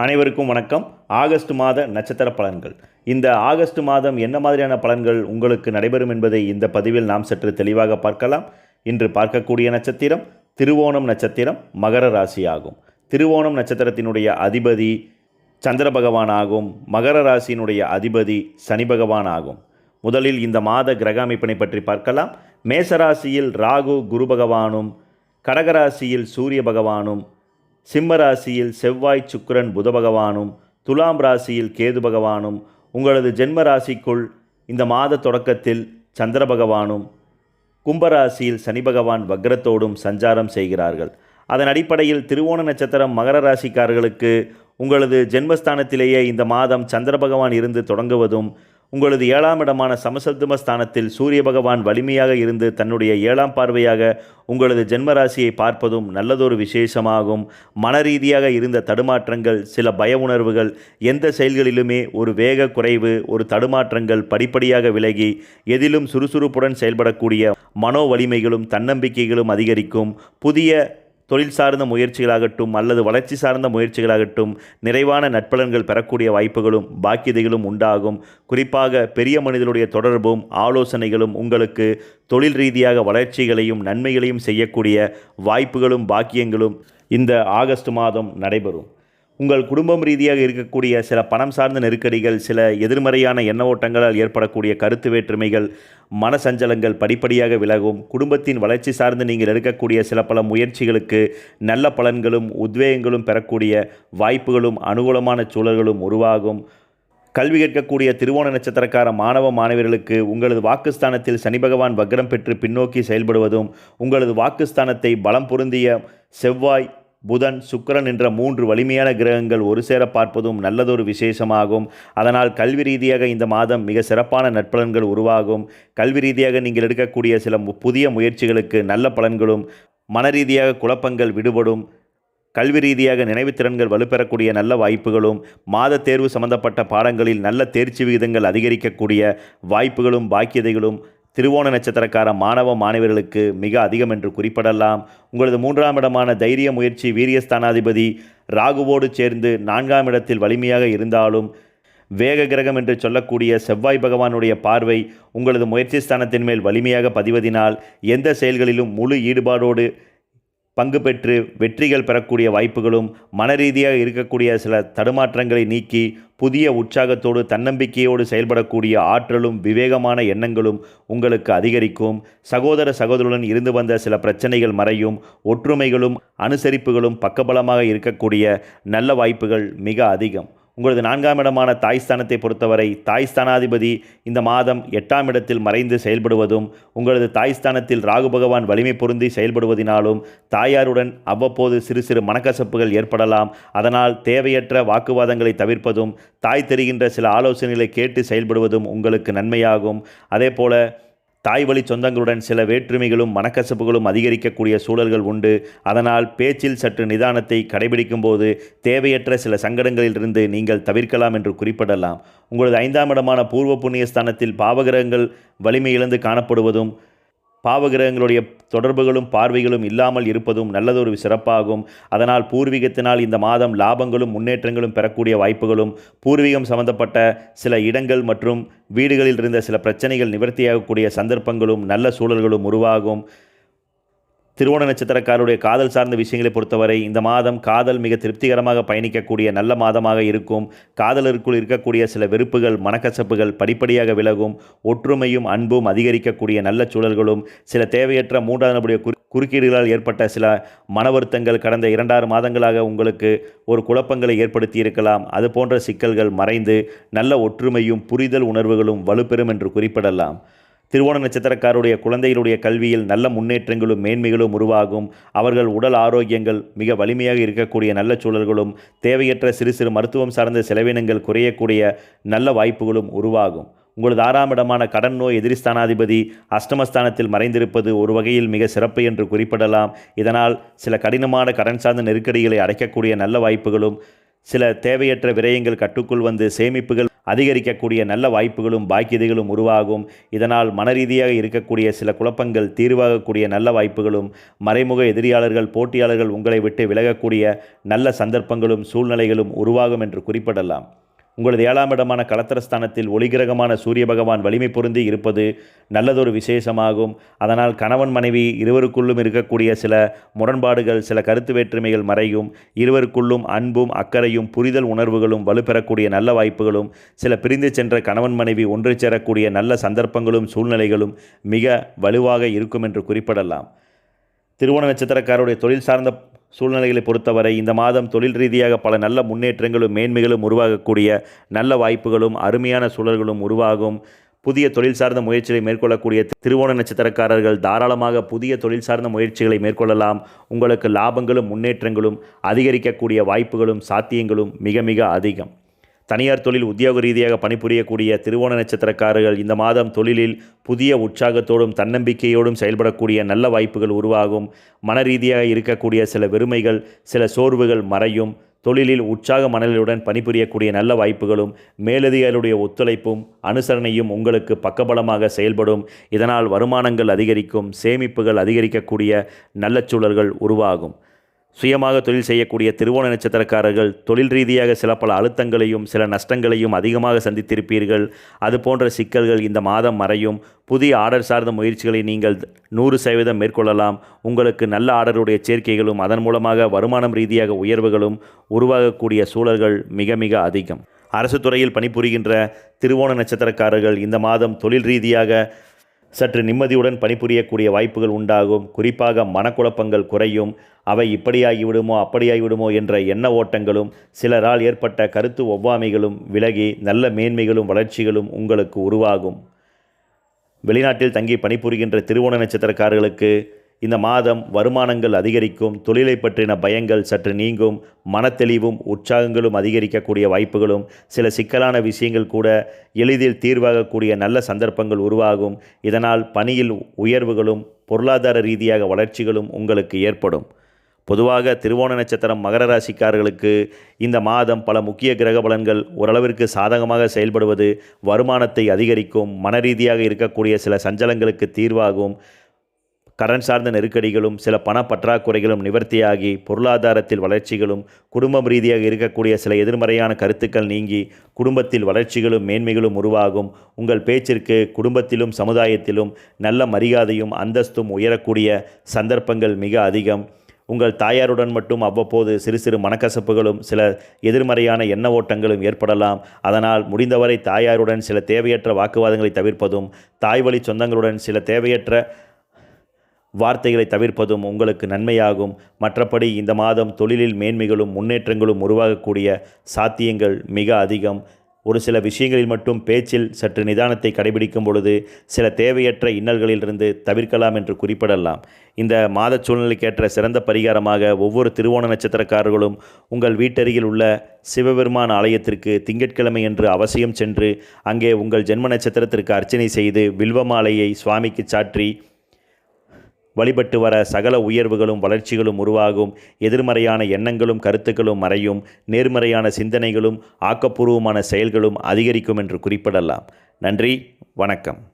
அனைவருக்கும் வணக்கம். ஆகஸ்ட் மாத நட்சத்திர பலன்கள். இந்த ஆகஸ்ட் மாதம் என்ன மாதிரியான பலன்கள் உங்களுக்கு நடைபெறும் என்பதை இந்த பதிவில் நாம் சற்று தெளிவாக பார்க்கலாம். இன்று பார்க்கக்கூடிய நட்சத்திரம் திருவோணம் நட்சத்திரம் மகர ராசி ஆகும் திருவோணம் நட்சத்திரத்தினுடைய அதிபதி சந்திர பகவான் ஆகும் மகர ராசியினுடைய அதிபதி சனி பகவான் ஆகும் முதலில் இந்த மாத கிரக அமைப்பினை பற்றி பார்க்கலாம். மேசராசியில் ராகு குரு பகவானும் கடகராசியில் சூரிய பகவானும் சிம்ம ராசியில் செவ்வாய் சுக்கிரன் புத பகவானும் துலாம் ராசியில் கேது பகவானும் உங்களது ஜென்ம ராசிக்குள் இந்த மாத தொடக்கத்தில் சந்திர பகவானும் கும்பராசியில் சனி பகவான் வக்ரத்தோடும் சஞ்சாரம் செய்கிறார்கள். அதன் அடிப்படையில் திருவோண நட்சத்திரம் மகர ராசிக்காரர்களுக்கு உங்களது ஜென்மஸ்தானத்திலேயே இந்த மாதம் சந்திர பகவான் இருந்து தொடங்குவதும் உங்களது ஏழாம் இடமான சமசப்தம ஸ்தானத்தில் சூரிய பகவான் வலிமையாக இருந்து தன்னுடைய ஏழாம் பார்வையாக உங்களது ஜென்மராசியை பார்ப்பதும் நல்லதொரு விசேஷமாகும். மனரீதியாக இருந்த தடுமாற்றங்கள் சில பய உணர்வுகள் எந்த செயல்களிலுமே ஒரு வேக குறைவு ஒரு தடுமாற்றங்கள் படிப்படியாக விலகி எதிலும் சுறுசுறுப்புடன் செயல்படக்கூடிய மனோ வலிமைகளும் தன்னம்பிக்கைகளும் அதிகரிக்கும். புதிய தொழில் சார்ந்த முயற்சிகளாகட்டும் அல்லது வளர்ச்சி சார்ந்த முயற்சிகளாகட்டும் நிறைவான நட்பலன்கள் பெறக்கூடிய வாய்ப்புகளும் பாக்கியதைகளும் உண்டாகும். குறிப்பாக பெரிய மனிதனுடைய தொடர்பும் ஆலோசனைகளும் உங்களுக்கு தொழில் ரீதியாக வளர்ச்சிகளையும் நன்மைகளையும் செய்யக்கூடிய வாய்ப்புகளும் பாக்கியங்களும் இந்த ஆகஸ்ட் மாதம் நடைபெறும். உங்கள் குடும்பம் ரீதியாக இருக்கக்கூடிய சில பணம் சார்ந்த நெருக்கடிகள் சில எதிர்மறையான எண்ண ஓட்டங்களால் ஏற்படக்கூடிய கருத்து வேற்றுமைகள் மனசஞ்சலங்கள் படிப்படியாக விலகும். குடும்பத்தின் வளர்ச்சி சார்ந்து நீங்கள் எடுக்கக்கூடிய சில பல முயற்சிகளுக்கு நல்ல பலன்களும் உத்வேகங்களும் பெறக்கூடிய வாய்ப்புகளும் அனுகூலமான சூழல்களும் உருவாகும். கல்வி கேட்கக்கூடிய திருவோண நட்சத்திரக்கார மாணவ மாணவர்களுக்கு உங்களது வாக்குஸ்தானத்தில் சனி பகவான் வக்ரம் பெற்று பின்னோக்கி செயல்படுவதும் உங்களது வாக்குஸ்தானத்தை பலம் பொருந்திய செவ்வாய் புதன் சுக்கிரன் என்ற மூன்று வலிமையான கிரகங்கள் ஒரு சேர பார்ப்பதும் நல்லதொரு விசேஷமாகும். அதனால் கல்வி ரீதியாக இந்த மாதம் மிக சிறப்பான நட்பலன்கள் உருவாகும். கல்வி ரீதியாக நீங்கள் எடுக்கக்கூடிய சில மு- புதிய முயற்சிகளுக்கு நல்ல பலன்களும் மனரீதியாக குழப்பங்கள் விடுபடும். கல்வி ரீதியாக நினைவுத்திறன்கள் வலுப்பெறக்கூடிய நல்ல வாய்ப்புகளும் மாத தேர்வு சம்பந்தப்பட்ட பாடங்களில் நல்ல தேர்ச்சி விகிதங்கள் அதிகரிக்கக்கூடிய வாய்ப்புகளும் பாக்கியதைகளும் திருவோண நட்சத்திரக்கார மாணவ மாணவர்களுக்கு மிக அதிகம் என்று குறிப்பிடலாம். உங்களது மூன்றாம் இடமான தைரிய முயற்சி வீரியஸ்தானாதிபதி ராகுவோடு சேர்ந்து நான்காம் இடத்தில் வலிமையாக இருந்தாலும் வேக கிரகம் என்று சொல்லக்கூடிய செவ்வாய் பகவானுடைய பார்வை உங்களது முயற்சி ஸ்தானத்தின் மேல் வலிமையாக பதிவதினால் எந்த செயல்களிலும் முழு ஈடுபாடோடு பங்கு பெற்று வெற்றிகள் பெறக்கூடிய வாய்ப்புகளும் மனரீதியாக இருக்கக்கூடிய சில தடுமாற்றங்களை நீக்கி புதிய உற்சாகத்தோடு தன்னம்பிக்கையோடு செயல்படக்கூடிய ஆற்றலும் விவேகமான எண்ணங்களும் உங்களுக்கு அதிகரிக்கும். சகோதர சகோதரருடன் இருந்து வந்த சில பிரச்சனைகள் மறையும். ஒற்றுமைகளும் அனுசரிப்புகளும் பக்கபலமாக இருக்கக்கூடிய நல்ல வாய்ப்புகள் மிக அதிகம். உங்களது நான்காம் இடமான தாய்ஸ்தானத்தை பொறுத்தவரை தாய்ஸ்தானாதிபதி இந்த மாதம் எட்டாம் இடத்தில் மறைந்து செயல்படுவதும் உங்களது தாய் ஸ்தானத்தில் ராகு பகவான் வலிமை பொருந்தி செயல்படுவதினாலும் தாயாருடன் அவ்வப்போது சிறு சிறு மனக்கசப்புகள் ஏற்படலாம். அதனால் தேவையற்ற வாக்குவாதங்களை தவிர்ப்பதும் தாய் தெரிகின்ற சில ஆலோசனைகளை கேட்டு செயல்படுவதும் உங்களுக்கு நன்மையாகும். அதேபோல தாய் வழி சொந்தங்களுடன் சில வேற்றுமைகளும் மனக்கசப்புகளும் அதிகரிக்கக்கூடிய சூழல்கள் உண்டு. அதனால் பேச்சில் சற்று நிதானத்தை கடைபிடிக்கும் போது தேவையற்ற சில சங்கடங்களிலிருந்து நீங்கள் தவிர்க்கலாம் என்று குறிப்பிடலாம். உங்களது ஐந்தாம் இடமான பூர்வ புண்ணிய ஸ்தானத்தில் பாவகிரகங்கள் வலிமை இழந்து காணப்படுவதும் பாவகிரகங்களுடைய தொடர்புகளும் பார்வைகளும் இல்லாமல் இருப்பதும் நல்லதொரு சிறப்பாகும். அதனால் பூர்வீகத்தினால் இந்த மாதம் லாபங்களும் முன்னேற்றங்களும் பெறக்கூடிய வாய்ப்புகளும் பூர்வீகம் சம்பந்தப்பட்ட சில இடங்கள் மற்றும் வீடுகளில் இருந்த சில பிரச்சனைகள் நிவர்த்தியாகக்கூடிய சந்தர்ப்பங்களும் நல்ல சூழல்களும் உருவாகும். திருவோண நட்சத்திரக்காரருடைய காதல் சார்ந்த விஷயங்களை பொறுத்தவரை இந்த மாதம் காதல் மிக திருப்திகரமாக பயணிக்கக்கூடிய நல்ல மாதமாக இருக்கும். காதலருக்குள் இருக்கக்கூடிய சில வெறுப்புகள் மனக்கசப்புகள் படிப்படியாக விலகும். ஒற்றுமையும் அன்பும் அதிகரிக்கக்கூடிய நல்ல சூழல்களும் சில தேவையற்ற மூன்றாம் நபருடைய குறு குறுக்கீடுகளால் ஏற்பட்ட சில மன வருத்தங்கள் கடந்த இரண்டாறு மாதங்களாக உங்களுக்கு ஒரு குழப்பங்களை ஏற்படுத்தி இருக்கலாம் அது போன்ற சிக்கல்கள் மறைந்து நல்ல ஒற்றுமையும் புரிதல் உணர்வுகளும் வலுப்பெறும் என்று குறிப்பிடலாம். திருவோண நட்சத்திரக்காருடைய குழந்தைகளுடைய கல்வியில் நல்ல முன்னேற்றங்களும் மேன்மைகளும் உருவாகும். அவர்கள் உடல் ஆரோக்கியங்கள் மிக வலிமையாக இருக்கக்கூடிய நல்ல சூழல்களும் தேவையற்ற சிறு சிறு மருத்துவம் சார்ந்த செலவினங்கள் குறையக்கூடிய நல்ல வாய்ப்புகளும் உருவாகும். உங்களது ஆறாம் இடமான கடன் நோய் எதிரிஸ்தானாதிபதி அஷ்டமஸ்தானத்தில் மறைந்திருப்பது ஒரு வகையில் மிக சிறப்பு என்று குறிப்பிடலாம். இதனால் சில கடினமான கடன் சார்ந்த நெருக்கடிகளை அடைக்கக்கூடிய நல்ல வாய்ப்புகளும் சில தேவையற்ற விரயங்கள் கட்டுக்குள் வந்து சேமிப்புகள் அதிகரிக்கக்கூடிய நல்ல வாய்ப்புகளும் பாக்கியதைகளும் உருவாகும். இதனால் மனரீதியாக இருக்கக்கூடிய சில குழப்பங்கள் தீர்வாகக்கூடிய நல்ல வாய்ப்புகளும் மறைமுக எதிரியாளர்கள் போட்டியாளர்கள் உங்களை விட்டு விலகக்கூடிய நல்ல சந்தர்ப்பங்களும் சூழ்நிலைகளும் உருவாகும் என்று குறிப்பிடலாம். உங்களது ஏழாம் இடமான கலத்திரஸ்தானத்தில் ஒளிகிரகமான சூரிய பகவான் வலிமை பொருந்தி இருப்பது நல்லதொரு விசேஷமாகும். அதனால் கணவன் மனைவி இருவருக்குள்ளும் இருக்கக்கூடிய சில முரண்பாடுகள் சில கருத்து வேற்றுமைகள் மறையும். இருவருக்குள்ளும் அன்பும் அக்கறையும் புரிதல் உணர்வுகளும் வலுப்பெறக்கூடிய நல்ல வாய்ப்புகளும் சில பிரிந்து சென்ற கணவன் மனைவி ஒன்று சேரக்கூடிய நல்ல சந்தர்ப்பங்களும் சூழ்நிலைகளும் மிக வலுவாக இருக்கும் என்று குறிப்பிடலாம். திருவோண நட்சத்திரக்காரருடைய தொழில் சார்ந்த சூழ்நிலைகளை பொறுத்தவரை இந்த மாதம் தொழில் ரீதியாக பல நல்ல முன்னேற்றங்களும் மேன்மைகளும் உருவாகக்கூடிய நல்ல வாய்ப்புகளும் அருமையான சூழல்களும் உருவாகும். புதிய தொழில் சார்ந்த முயற்சிகளை மேற்கொள்ளக்கூடிய திருவோண நட்சத்திரக்காரர்கள் தாராளமாக புதிய தொழில் சார்ந்த முயற்சிகளை மேற்கொள்ளலாம். உங்களுக்கு லாபங்களும் முன்னேற்றங்களும் அதிகரிக்கக்கூடிய வாய்ப்புகளும் சாத்தியங்களும் மிக மிக அதிகம். தனியார் தொழில் உத்தியோக ரீதியாக பணிபுரியக்கூடிய திருவோண நட்சத்திரக்காரர்கள் இந்த மாதம் தொழிலில் புதிய உற்சாகத்தோடும் தன்னம்பிக்கையோடும் செயல்படக்கூடிய நல்ல வாய்ப்புகள் உருவாகும். மன ரீதியாக இருக்கக்கூடிய சில வெறுமைகள் சில சோர்வுகள் மறையும். தொழிலில் உற்சாக மனநிலையுடன் பணிபுரியக்கூடிய நல்ல வாய்ப்புகளும் மேலதிகாரிகளுடைய ஒத்துழைப்பும் அனுசரணையும் உங்களுக்கு பக்கபலமாக செயல்படும். இதனால் வருமானங்கள் அதிகரிக்கும் சேமிப்புகள் அதிகரிக்கக்கூடிய நல்ல சூழல்கள் உருவாகும். சுயமாக தொழில் செய்யக்கூடிய திருவோண நட்சத்திரக்காரர்கள் தொழில் ரீதியாக சில பல அழுத்தங்களையும் சில நஷ்டங்களையும் அதிகமாக சந்தித்திருப்பீர்கள். அது போன்ற சிக்கல்கள் இந்த மாதம் மறையும். புதிய ஆர்டர் சார்ந்த முயற்சிகளை நீங்கள் நூறு சதவீதம் மேற்கொள்ளலாம். உங்களுக்கு நல்ல ஆர்டருடைய சேர்க்கைகளும் அதன் மூலமாக வருமானம் ரீதியாக உயர்வுகளும் உருவாகக்கூடிய சூழல்கள் மிக மிக அதிகம். அரசு துறையில் பணிபுரிகின்ற திருவோண நட்சத்திரக்காரர்கள் இந்த மாதம் தொழில் ரீதியாக சற்று நிம்மதியுடன் பணிபுரியக்கூடிய வாய்ப்புகள் உண்டாகும். குறிப்பாக மனக்குழப்பங்கள் குறையும். அவை இப்படியாகிவிடுமோ அப்படியாகிவிடுமோ என்ற எண்ண ஓட்டங்களும் சிலரால் ஏற்பட்ட கருத்து ஒவ்வாமைகளும் விலகி நல்ல மேன்மைகளும் வளர்ச்சிகளும் உங்களுக்கு உருவாகும். வெளிநாட்டில் தங்கி பணிபுரிகின்ற திருவோண நட்சத்திரக்காரர்களுக்கு இந்த மாதம் வருமானங்கள் அதிகரிக்கும் தொழிலை பற்றின பயங்கள் சற்று நீங்கும் மனத்தெளிவும் உற்சாகங்களும் அதிகரிக்கக்கூடிய வாய்ப்புகளும் சில சிக்கலான விஷயங்கள் கூட எளிதில் தீர்வாகக்கூடிய நல்ல சந்தர்ப்பங்கள் உருவாகும். இதனால் பணியில் உயர்வுகளும் பொருளாதார ரீதியாக வளர்ச்சிகளும் உங்களுக்கு ஏற்படும். பொதுவாக திருவோண நட்சத்திரம் மகர ராசிக்காரர்களுக்கு இந்த மாதம் பல முக்கிய கிரக பலன்கள் ஓரளவிற்கு சாதகமாக செயல்படுவது வருமானத்தை அதிகரிக்கும் மனரீதியாக இருக்கக்கூடிய சில சஞ்சலங்களுக்கு தீர்வாகும். கடன் சார்ந்த நெருக்கடிகளும் சில பண பற்றாக்குறைகளும் நிவர்த்தியாகி பொருளாதாரத்தில் வளர்ச்சிகளும் குடும்பம் ரீதியாக இருக்கக்கூடிய சில எதிர்மறையான கருத்துக்கள் நீங்கி குடும்பத்தில் வளர்ச்சிகளும் மேன்மைகளும் உருவாகும். உங்கள் பேச்சிற்கு குடும்பத்திலும் சமுதாயத்திலும் நல்ல மரியாதையும் அந்தஸ்தும் உயரக்கூடிய சந்தர்ப்பங்கள் மிக அதிகம். உங்கள் தாயாருடன் மட்டும் அவ்வப்போது சிறு சிறு மனக்கசப்புகளும் சில எதிர்மறையான எண்ண ஓட்டங்களும் ஏற்படலாம். அதனால் முடிந்தவரை தாயாருடன் சில தேவையற்ற வாக்குவாதங்களை தவிர்ப்பதும் தாய் வழி சொந்தங்களுடன் சில தேவையற்ற வார்த்தைகளை தவிர்ப்பதும் உங்களுக்கு நன்மையாகும். மற்றபடி இந்த மாதம் தொழிலில் மேன்மைகளும் முன்னேற்றங்களும் உருவாகக்கூடிய சாத்தியங்கள் மிக அதிகம். ஒரு சில விஷயங்களில் மட்டும் பேச்சில் சற்று நிதானத்தை கடைபிடிக்கும் பொழுது சில தேவையற்ற இன்னல்களிலிருந்து தவிர்க்கலாம் என்று குறிப்பிடலாம். இந்த மாத சூழ்நிலைக்கேற்ற சிறந்த பரிகாரமாக ஒவ்வொரு திருவோண நட்சத்திரக்காரர்களும் உங்கள் வீட்டருகில் உள்ள சிவபெருமான் ஆலயத்திற்கு திங்கட்கிழமை என்று அவசியம் சென்று அங்கே உங்கள் ஜென்ம நட்சத்திரத்திற்கு அர்ச்சனை செய்து வில்வ மாலையை சுவாமிக்கு சாற்றி வழிபட்டு வர சகல உயர்வுகளும் வளர்ச்சிகளும் உருவாகும். எதிர்மறையான எண்ணங்களும் கருத்துக்களும் மறையும். நேர்மறையான சிந்தனைகளும் ஆக்கப்பூர்வமான செயல்களும் அதிகரிக்கும் என்று குறிப்பிடலாம். நன்றி வணக்கம்.